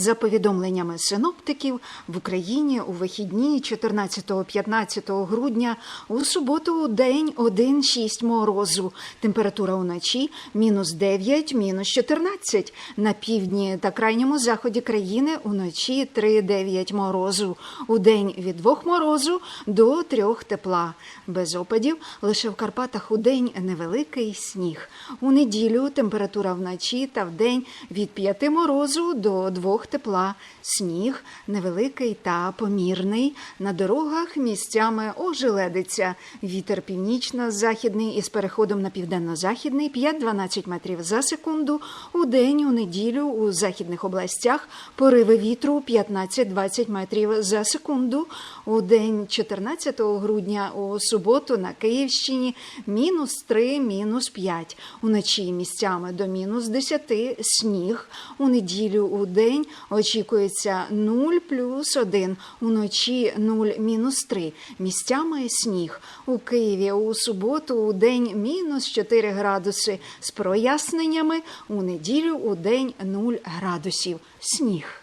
За повідомленнями синоптиків, в Україні у вихідні 14-15 грудня у суботу день 1,6 морозу. Температура уночі мінус 9, мінус 14. На півдні та крайньому заході країни уночі 3,9 морозу. У день від 2 морозу до 3 тепла. Без опадів лише в Карпатах у день невеликий сніг. У неділю температура вночі та вдень від 5 морозу до 2 тепла. Сніг невеликий та помірний. На дорогах місцями ожеледиться. Вітер північно-західний із переходом на південно-західний 5-12 метрів за секунду. У день у неділю у західних областях пориви вітру 15-20 метрів за секунду. У день 14 грудня у суботу на Київщині мінус 3, мінус 5. Уночі місцями до мінус 10 сніг. У неділю у день очікується 0 плюс 1, уночі 0 мінус 3. Місцями сніг. У Києві у суботу у день мінус 4 градуси з проясненнями. У неділю у день 0 градусів. Сніг.